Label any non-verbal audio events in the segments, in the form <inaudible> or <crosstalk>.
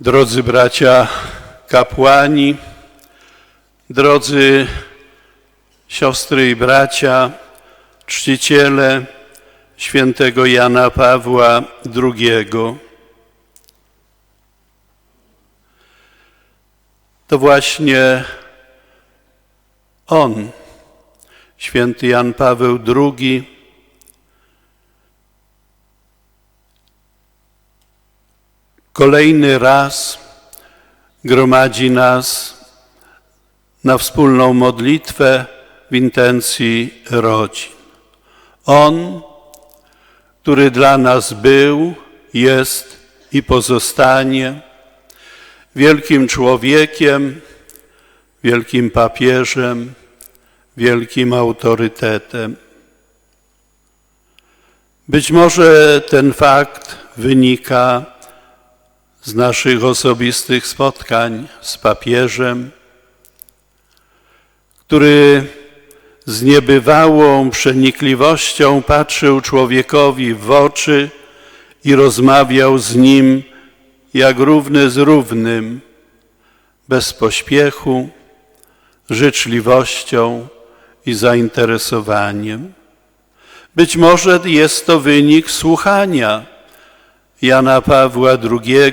Drodzy bracia kapłani, drodzy siostry i bracia, czciciele świętego Jana Pawła II. To właśnie on, święty Jan Paweł II, kolejny raz gromadzi nas na wspólną modlitwę w intencji rodzin. On, który dla nas był, jest i pozostanie wielkim człowiekiem, wielkim papieżem, wielkim autorytetem. Być może ten fakt wynika z naszych osobistych spotkań z papieżem, który z niebywałą przenikliwością patrzył człowiekowi w oczy i rozmawiał z nim jak równy z równym, bez pośpiechu, życzliwością i zainteresowaniem. Być może jest to wynik słuchania Jana Pawła II,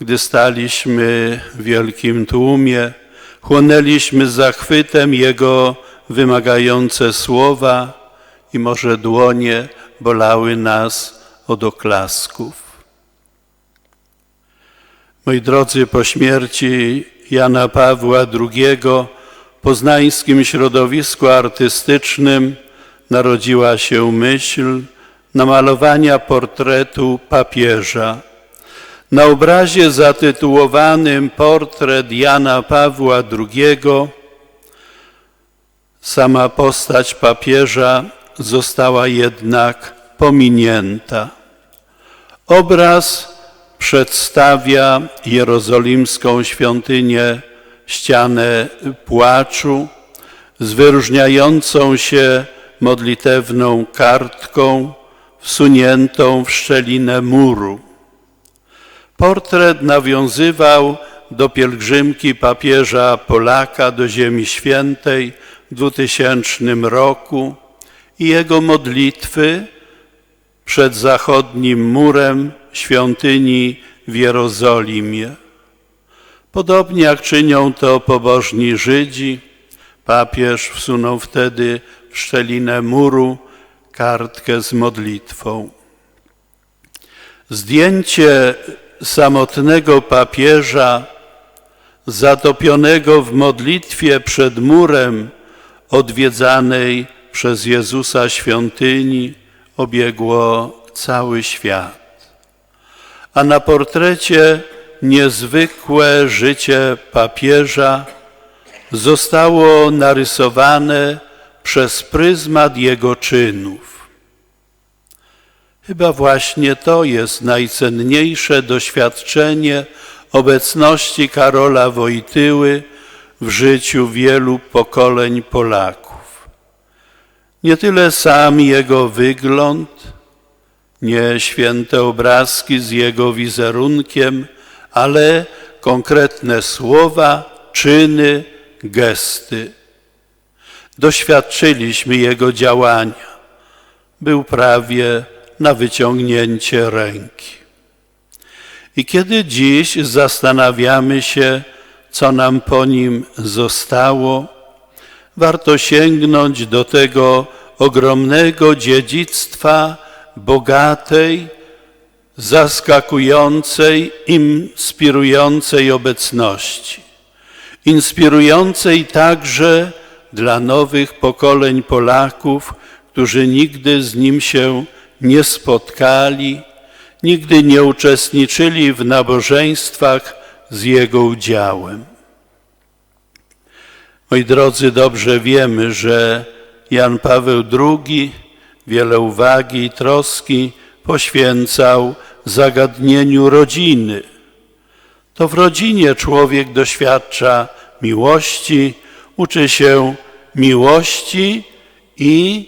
gdy staliśmy w wielkim tłumie, chłonęliśmy z zachwytem Jego wymagające słowa i może dłonie bolały nas od oklasków. Moi drodzy, po śmierci Jana Pawła II w poznańskim środowisku artystycznym narodziła się myśl namalowania portretu papieża. Na obrazie zatytułowanym Portret Jana Pawła II sama postać papieża została jednak pominięta. Obraz przedstawia jerozolimską świątynię ścianę płaczu z wyróżniającą się modlitewną kartką wsuniętą w szczelinę muru. Portret nawiązywał do pielgrzymki papieża Polaka do Ziemi Świętej w 2000 roku i jego modlitwy przed zachodnim murem świątyni w Jerozolimie. Podobnie jak czynią to pobożni Żydzi, papież wsunął wtedy w szczelinę muru kartkę z modlitwą. Zdjęcie samotnego papieża zatopionego w modlitwie przed murem odwiedzanej przez Jezusa świątyni obiegło cały świat. A na portrecie niezwykłe życie papieża zostało narysowane przez pryzmat jego czynów. Chyba właśnie to jest najcenniejsze doświadczenie obecności Karola Wojtyły w życiu wielu pokoleń Polaków. Nie tyle sam jego wygląd, nie święte obrazki z jego wizerunkiem, ale konkretne słowa, czyny, gesty. Doświadczyliśmy jego działania. Był prawie na wyciągnięcie ręki. I kiedy dziś zastanawiamy się, co nam po nim zostało, warto sięgnąć do tego ogromnego dziedzictwa bogatej, zaskakującej, inspirującej obecności. Inspirującej także dla nowych pokoleń Polaków, którzy nigdy z nim się nie spotkali, nigdy nie uczestniczyli w nabożeństwach z jego udziałem. Moi drodzy, dobrze wiemy, że Jan Paweł II wiele uwagi i troski poświęcał zagadnieniu rodziny. To w rodzinie człowiek doświadcza miłości, uczy się miłości i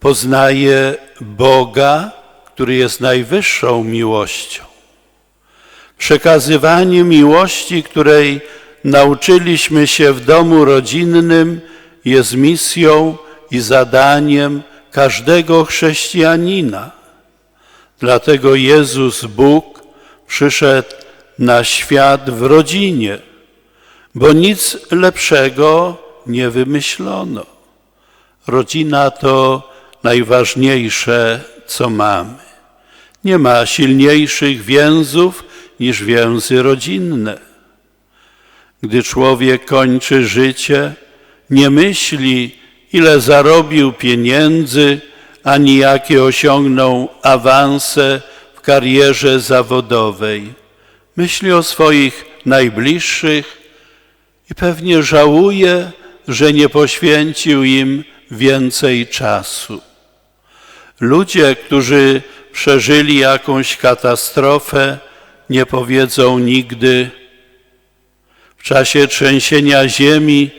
poznaje Boga, który jest najwyższą miłością. Przekazywanie miłości, której nauczyliśmy się w domu rodzinnym, jest misją i zadaniem każdego chrześcijanina. Dlatego Jezus Bóg przyszedł na świat w rodzinie, bo nic lepszego nie wymyślono. Rodzina to najważniejsze, co mamy. Nie ma silniejszych więzów niż więzy rodzinne. Gdy człowiek kończy życie, nie myśli, ile zarobił pieniędzy, ani jakie osiągnął awanse w karierze zawodowej. Myśli o swoich najbliższych i pewnie żałuje, że nie poświęcił im więcej czasu. Ludzie, którzy przeżyli jakąś katastrofę, nie powiedzą nigdy. W czasie trzęsienia ziemi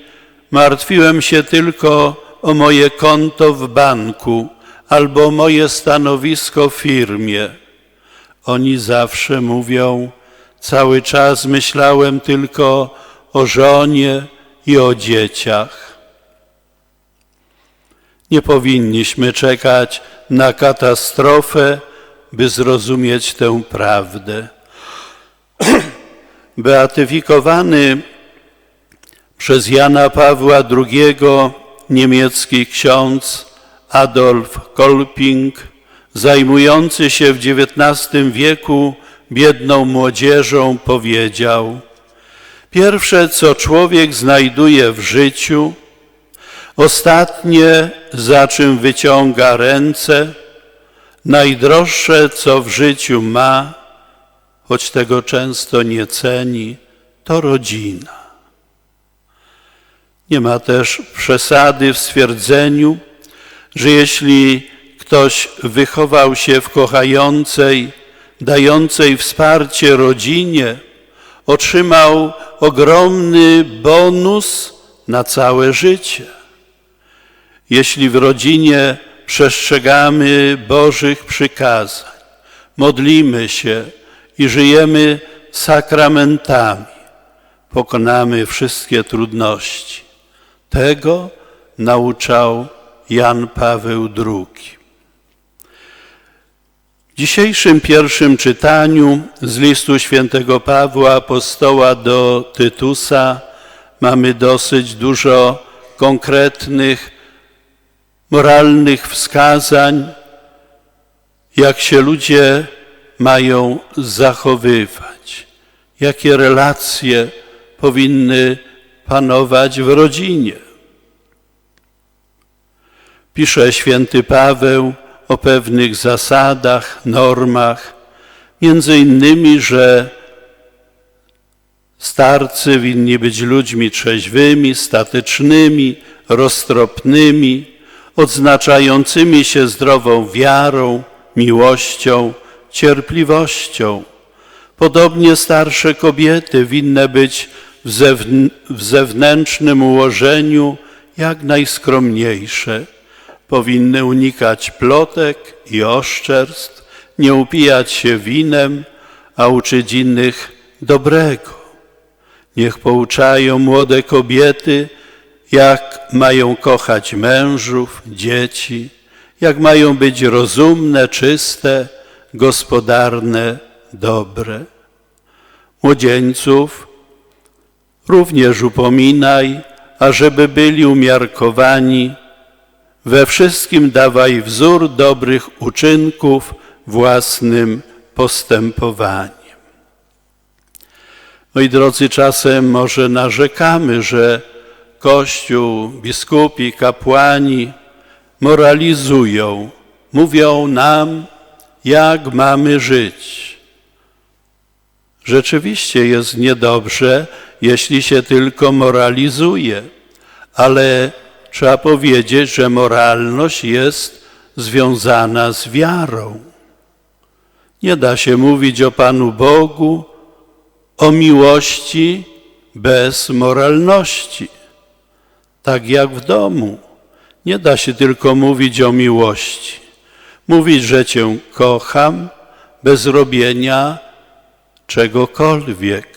martwiłem się tylko o moje konto w banku albo moje stanowisko w firmie. Oni zawsze mówią, cały czas myślałem tylko o żonie i o dzieciach. Nie powinniśmy czekać na katastrofę, by zrozumieć tę prawdę. <clears throat> Beatyfikowany przez Jana Pawła II niemiecki ksiądz Adolf Kolping, zajmujący się w XIX wieku biedną młodzieżą, powiedział: Pierwsze, co człowiek znajduje w życiu, ostatnie, za czym wyciąga ręce, najdroższe, co w życiu ma, choć tego często nie ceni, to rodzina. Nie ma też przesady w stwierdzeniu, że jeśli ktoś wychował się w kochającej, dającej wsparcie rodzinie, otrzymał ogromny bonus na całe życie. Jeśli w rodzinie przestrzegamy Bożych przykazań, modlimy się i żyjemy sakramentami, pokonamy wszystkie trudności. Tego nauczał Jan Paweł II. W dzisiejszym pierwszym czytaniu z listu świętego Pawła apostoła do Tytusa mamy dosyć dużo konkretnych, moralnych wskazań, jak się ludzie mają zachowywać, jakie relacje powinny panować w rodzinie. Pisze święty Paweł o pewnych zasadach, normach, między innymi, że starcy winni być ludźmi trzeźwymi, statycznymi, roztropnymi, odznaczającymi się zdrową wiarą, miłością, cierpliwością. Podobnie starsze kobiety winny być w, zewn w zewnętrznym ułożeniu jak najskromniejsze. Powinny unikać plotek i oszczerstw, nie upijać się winem, a uczyć innych dobrego. Niech pouczają młode kobiety, jak mają kochać mężów, dzieci, jak mają być rozumne, czyste, gospodarne, dobre. Młodzieńców również upominaj, ażeby byli umiarkowani, we wszystkim dawaj wzór dobrych uczynków własnym postępowaniem. Moi drodzy, czasem może narzekamy, że Kościół, biskupi, kapłani moralizują, mówią nam, jak mamy żyć. Rzeczywiście jest niedobrze, jeśli się tylko moralizuje, ale trzeba powiedzieć, że moralność jest związana z wiarą. Nie da się mówić o Panu Bogu, o miłości bez moralności. Tak jak w domu. Nie da się tylko mówić o miłości. Mówić, że Cię kocham, bez robienia czegokolwiek,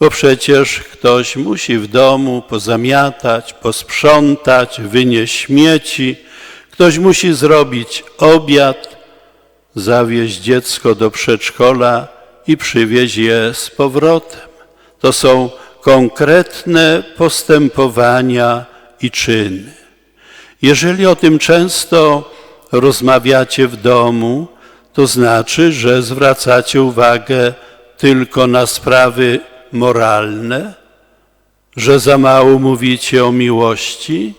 bo przecież ktoś musi w domu pozamiatać, posprzątać, wynieść śmieci, ktoś musi zrobić obiad, zawieźć dziecko do przedszkola i przywieźć je z powrotem. To są konkretne postępowania i czyny. Jeżeli o tym często rozmawiacie w domu, to znaczy, że zwracacie uwagę tylko na sprawy moralne, że za mało mówicie o miłości?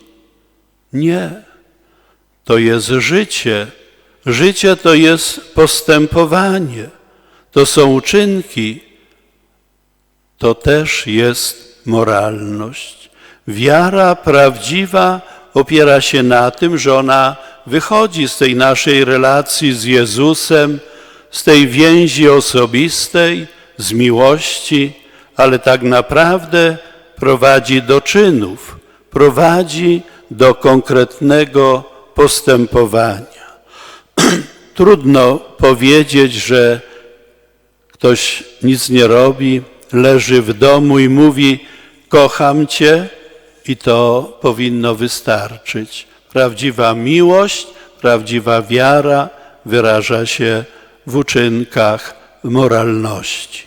Nie. To jest życie. Życie to jest postępowanie. To są uczynki. To też jest moralność. Wiara prawdziwa opiera się na tym, że ona wychodzi z tej naszej relacji z Jezusem, z tej więzi osobistej, z miłości, ale tak naprawdę prowadzi do czynów, prowadzi do konkretnego postępowania. <clears throat> Trudno powiedzieć, że ktoś nic nie robi, leży w domu i mówi: Kocham Cię, i to powinno wystarczyć. Prawdziwa miłość, prawdziwa wiara wyraża się w uczynkach moralności.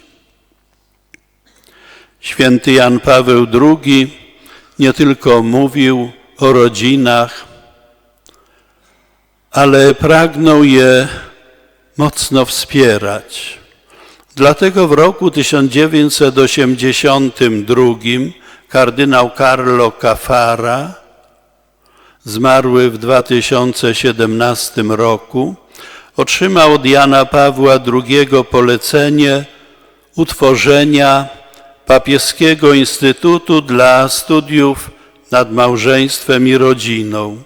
Święty Jan Paweł II nie tylko mówił o rodzinach, ale pragnął je mocno wspierać. Dlatego w roku 1982 kardynał Carlo Cafara, zmarły w 2017 roku, otrzymał od Jana Pawła II polecenie utworzenia Papieskiego Instytutu dla Studiów nad Małżeństwem i Rodziną.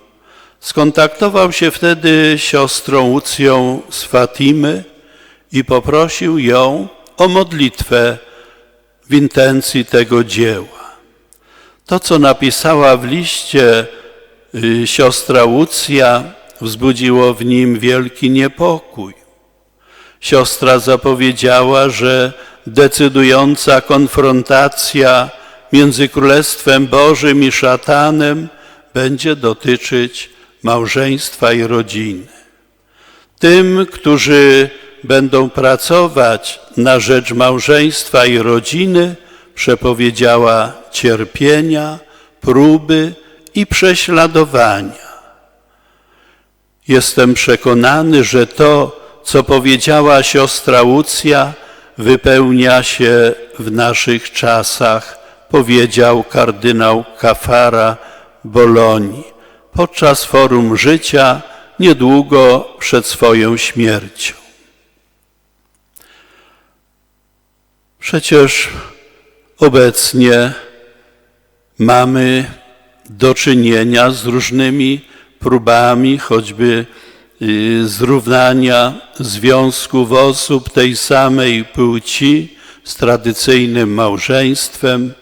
Skontaktował się wtedy siostrą Łucją z Fatimy i poprosił ją o modlitwę w intencji tego dzieła. To, co napisała w liście y, siostra Łucja, wzbudziło w nim wielki niepokój. Siostra zapowiedziała, że decydująca konfrontacja między Królestwem Bożym i szatanem będzie dotyczyć małżeństwa i rodziny. Tym, którzy będą pracować na rzecz małżeństwa i rodziny, przepowiedziała cierpienia, próby i prześladowania. Jestem przekonany, że to, co powiedziała siostra Łucja, wypełnia się w naszych czasach, powiedział kardynał Kafara Bolonii podczas forum życia niedługo przed swoją śmiercią. Przecież Obecnie mamy do czynienia z różnymi próbami, choćby y, zrównania związków osób tej samej płci z tradycyjnym małżeństwem,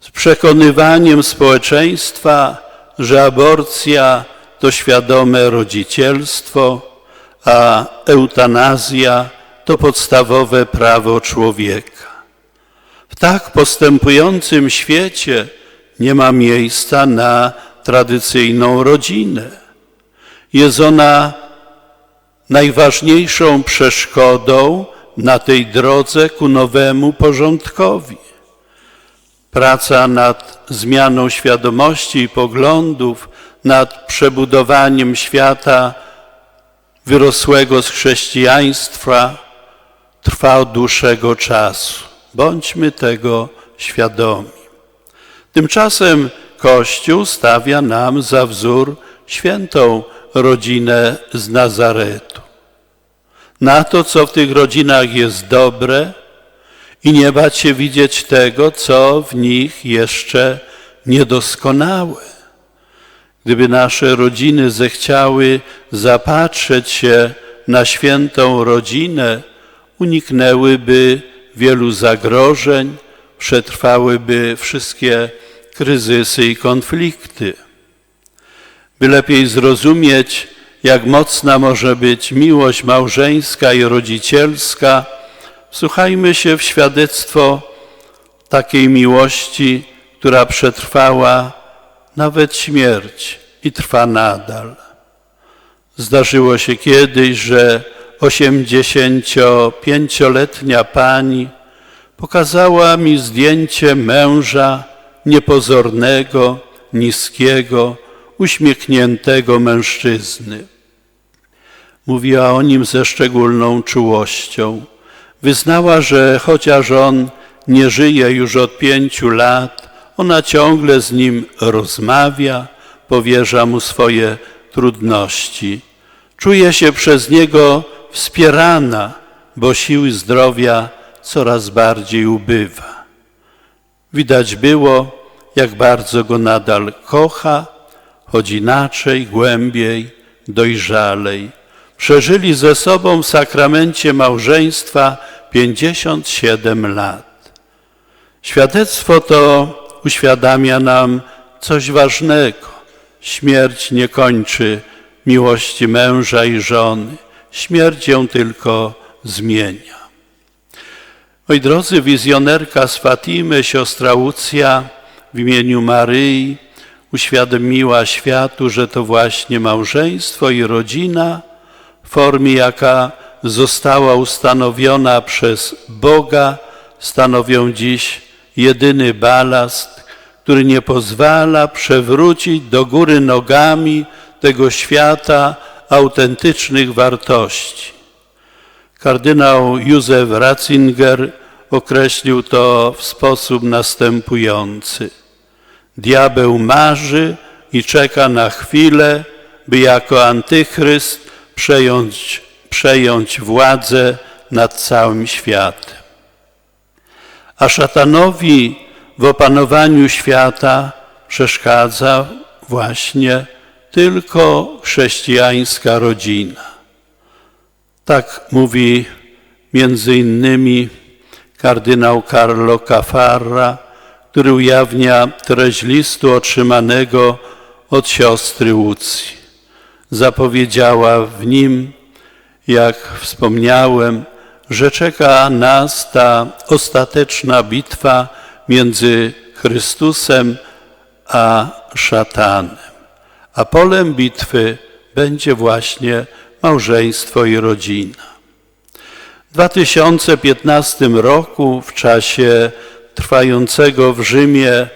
z przekonywaniem społeczeństwa, że aborcja to świadome rodzicielstwo, a eutanazja to podstawowe prawo człowieka. W tak postępującym świecie nie ma miejsca na tradycyjną rodzinę. Jest ona najważniejszą przeszkodą na tej drodze ku nowemu porządkowi. Praca nad zmianą świadomości i poglądów, nad przebudowaniem świata wyrosłego z chrześcijaństwa trwa od dłuższego czasu. Bądźmy tego świadomi. Tymczasem Kościół stawia nam za wzór świętą rodzinę z Nazaretu. Na to, co w tych rodzinach jest dobre i nie bać się widzieć tego, co w nich jeszcze niedoskonałe. Gdyby nasze rodziny zechciały zapatrzeć się na świętą rodzinę, uniknęłyby wielu zagrożeń, przetrwałyby wszystkie kryzysy i konflikty. By lepiej zrozumieć, jak mocna może być miłość małżeńska i rodzicielska, wsłuchajmy się w świadectwo takiej miłości, która przetrwała nawet śmierć i trwa nadal. Zdarzyło się kiedyś, że 85-letnia pani pokazała mi zdjęcie męża niepozornego, niskiego, uśmiechniętego mężczyzny. Mówiła o nim ze szczególną czułością. Wyznała, że chociaż on nie żyje już od pięciu lat, ona ciągle z nim rozmawia, powierza mu swoje trudności. Czuje się przez niego wspierana, bo siły zdrowia coraz bardziej ubywa. Widać było, jak bardzo go nadal kocha, choć inaczej, głębiej, dojrzalej. Przeżyli ze sobą w sakramencie małżeństwa 57 lat. Świadectwo to uświadamia nam coś ważnego. Śmierć nie kończy miłości męża i żony. Śmierć ją tylko zmienia. Moi drodzy, wizjonerka z Fatimy, siostra Łucja w imieniu Maryi uświadomiła światu, że to właśnie małżeństwo i rodzina w formie, jaka została ustanowiona przez Boga, stanowią dziś jedyny balast, który nie pozwala przewrócić do góry nogami tego świata autentycznych wartości. Kardynał Józef Ratzinger określił to w sposób następujący. Diabeł marzy i czeka na chwilę, by jako antychryst przejąć, przejąć władzę nad całym światem. A szatanowi w opanowaniu świata przeszkadza właśnie tylko chrześcijańska rodzina. Tak mówi między innymi kardynał Carlo Cafarra, który ujawnia treść listu otrzymanego od siostry Łucji. Zapowiedziała w nim, jak wspomniałem, że czeka nas ta ostateczna bitwa między Chrystusem a szatanem. A polem bitwy będzie właśnie małżeństwo i rodzina. W 2015 roku, w czasie trwającego w Rzymie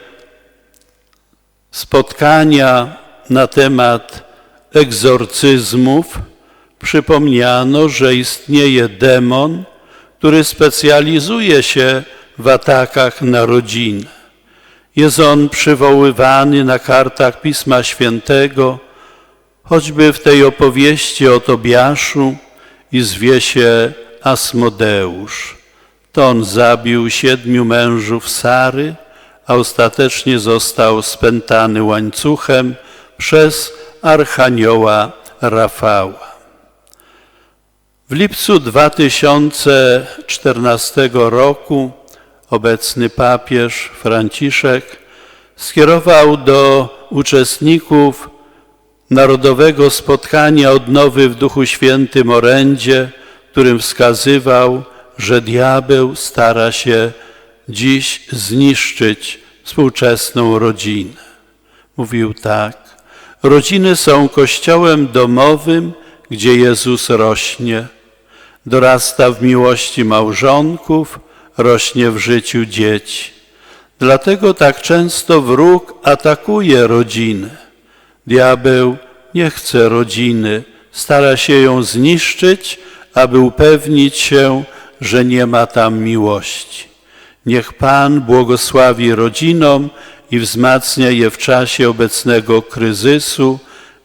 spotkania na temat egzorcyzmów, przypomniano, że istnieje demon, który specjalizuje się w atakach na rodzinę. Jest on przywoływany na kartach Pisma Świętego, choćby w tej opowieści o Tobiaszu i zwie się Asmodeusz. To on zabił siedmiu mężów Sary, a ostatecznie został spętany łańcuchem przez archanioła Rafała. W lipcu 2014 roku obecny papież Franciszek skierował do uczestników Narodowego Spotkania Odnowy w Duchu Świętym orędzie, którym wskazywał, że diabeł stara się dziś zniszczyć współczesną rodzinę. Mówił tak, rodziny są kościołem domowym, gdzie Jezus rośnie, dorasta w miłości małżonków, rośnie w życiu dzieci. Dlatego tak często wróg atakuje rodzinę. Diabeł nie chce rodziny, stara się ją zniszczyć, aby upewnić się, że nie ma tam miłości. Niech Pan błogosławi rodzinom i wzmacnia je w czasie obecnego kryzysu,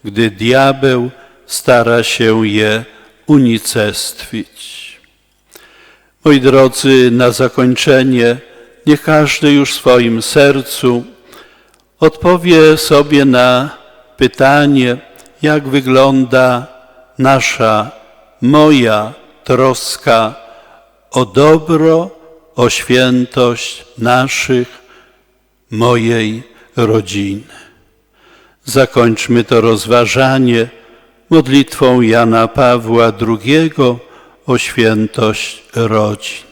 gdy diabeł stara się je unicestwić. Moi drodzy, na zakończenie, niech każdy już w swoim sercu odpowie sobie na pytanie, jak wygląda nasza, moja troska o dobro, o świętość naszych, mojej rodziny. Zakończmy to rozważanie modlitwą Jana Pawła II o świętość rodzin.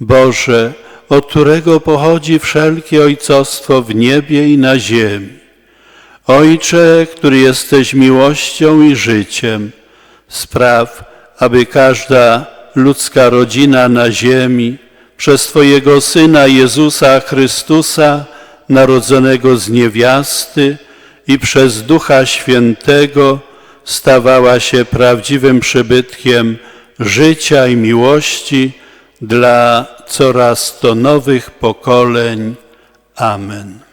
Boże, od którego pochodzi wszelkie ojcostwo w niebie i na ziemi. Ojcze, który jesteś miłością i życiem, spraw, aby każda ludzka rodzina na ziemi przez Twojego Syna Jezusa Chrystusa, narodzonego z niewiasty i przez Ducha Świętego, stawała się prawdziwym przybytkiem życia i miłości dla coraz to nowych pokoleń. Amen.